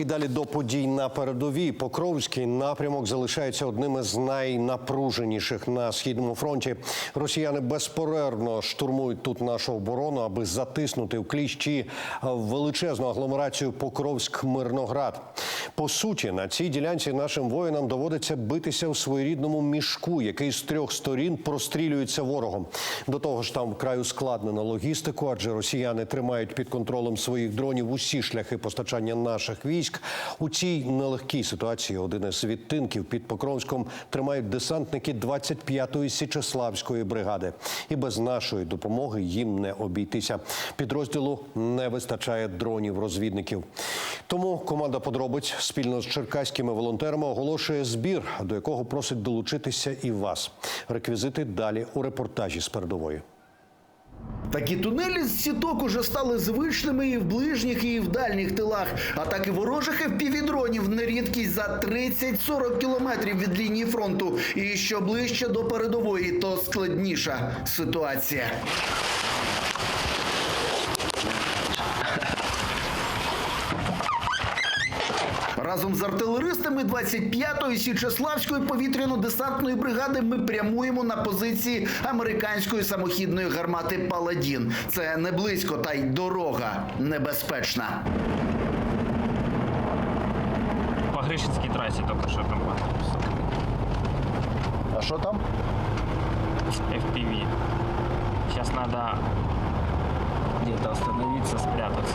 І далі до подій на передовій. Покровський напрямок залишається одним із найнапруженіших на східному фронті. Росіяни безперервно штурмують тут нашу оборону, аби затиснути в кліщі величезну агломерацію Покровськ-Мирноград. По суті, на цій ділянці нашим воїнам доводиться битися в своєрідному мішку, який з трьох сторін прострілюється ворогом. До того ж, там вкрай ускладнено логістику, адже росіяни тримають під контролем своїх дронів усі шляхи постачання наших військ. У цій нелегкій ситуації один із відтинків під Покровськом тримають десантники 25-ї Січеславської бригади. І без нашої допомоги їм не обійтися. Підрозділу не вистачає дронів-розвідників. Тому команда подробиць спільно з черкаськими волонтерами оголошує збір, до якого просить долучитися і вас. Реквізити далі у репортажі з передової. Такі тунелі з сіток уже стали звичними і в ближніх, і в дальніх тилах. Атаки ворожих FPV-дронів не рідкість за 30-40 кілометрів від лінії фронту. І що ближче до передової, то складніша ситуація. Разом з артилеристами 25-ї Січеславської повітряно-десантної бригади ми прямуємо на позиції американської самохідної гармати Паладін. Це не близько, та й дорога небезпечна. По Гришинской трассе только что там А що там? FPV. Сейчас надо где-то остановиться, спрятаться.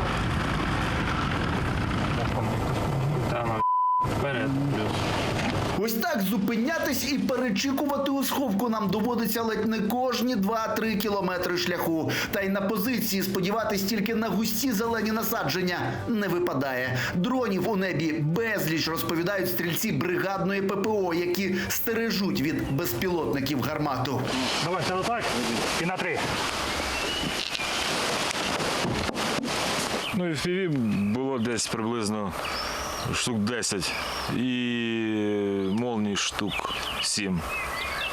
Да, ну, вперед плюс. Ось так зупинятись і перечікувати у сховку нам доводиться ледь не кожні 2-3 кілометри шляху. Та й на позиції сподіватись тільки на густі зелені насадження не випадає. Дронів у небі безліч розповідають стрільці бригадної ППО, які стережуть від безпілотників гармату. Давай, це отак і на три. Ну і в піві було десь приблизно штук 10 і молній штук 7.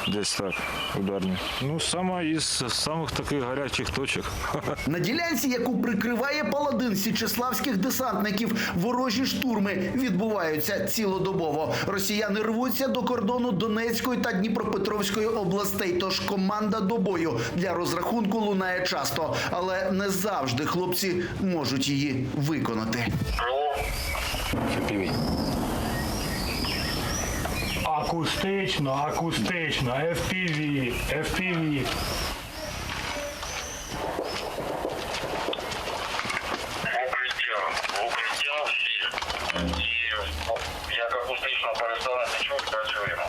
Десь так, ударні. Ну, сама із самих таких гарячих точок. На ділянці, яку прикриває паладин січеславських десантників, ворожі штурми відбуваються цілодобово. Росіяни рвуться до кордону Донецької та Дніпропетровської областей. Тож команда до бою для розрахунку лунає часто, але не завжди хлопці можуть її виконати. Акустично, акустично, FPV, FPV. укриття. В укриття всі. І як акустично перестанете чути, працюємо.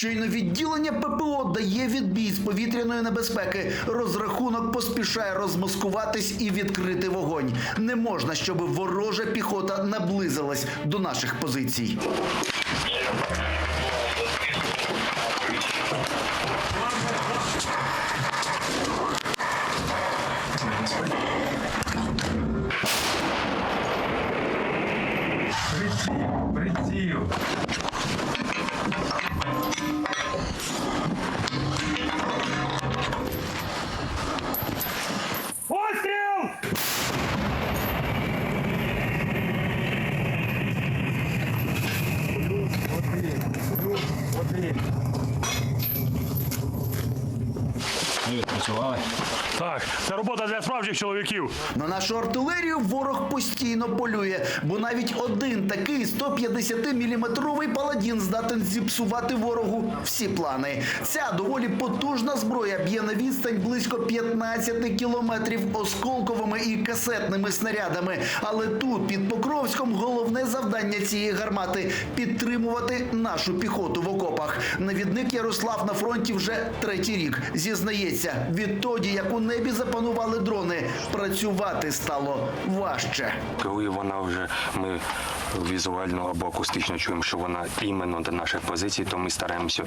Щойно відділення ППО дає відбій з повітряної небезпеки. Розрахунок поспішає розмаскуватись і відкрити вогонь. Не можна, щоб ворожа піхота наблизилась до наших позицій. Постріл! Так, це робота для справжніх чоловіків. На нашу артилерію ворог постійно полює, бо навіть один такий 150-мм паладін здатен зіпсувати ворогу всі плани. Ця доволі потужна зброя б'є на відстань близько 15 кілометрів осколковими і касетними снарядами. Але тут, під Покровськом, головне завдання цієї гармати підтримувати нашу піхоту в окопах. Навідник Ярослав на фронті вже третій рік зізнається, відтоді як у небі запанували дрони, працювати стало важче. Коли вона вже ми візуально або акустично чуємо, що вона іменно до наших позицій, то ми стараємося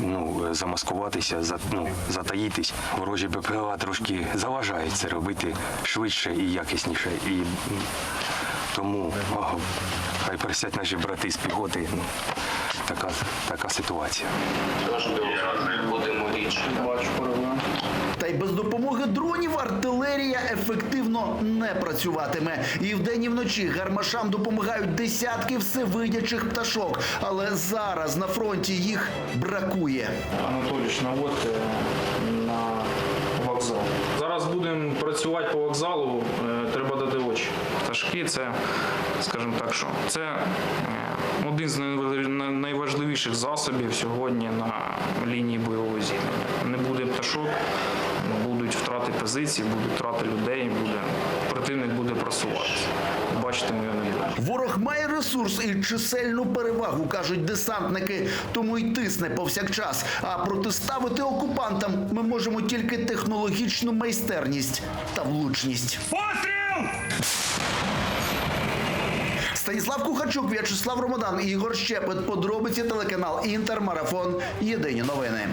ну, замаскуватися, за, ну, затаїтись. Ворожі БПЛА трошки заважають це робити швидше і якісніше. І тому о, хай присять наші брати з піхоти. Така, така ситуація. Будемо рідше. Бачу, Та й без допомоги дронів артилерія ефективно не працюватиме. І вдень і вночі гармашам допомагають десятки всевидячих пташок. Але зараз на фронті їх бракує. Анатолійович, наводьте на вокзал. Зараз будемо працювати по вокзалу, е, треба дати очі. Пташки це, скажімо так, що це е, один з найваж- найважливіших засобів сьогодні на лінії бойового зіткнення. Не буде пташок, будуть втрати позицій, будуть втрати людей, буде противник буде просуватися. Бачите, ми його не будемо. Ворог має ресурс і чисельну перевагу, кажуть десантники, тому й тисне повсякчас. А протиставити окупантам ми можемо тільки технологічну майстерність та влучність. Постріл! Станіслав Кухарчук, В'ячеслав Ромадан, Ігор Щепет. Подробиці телеканал Інтермарафон. Єдині новини.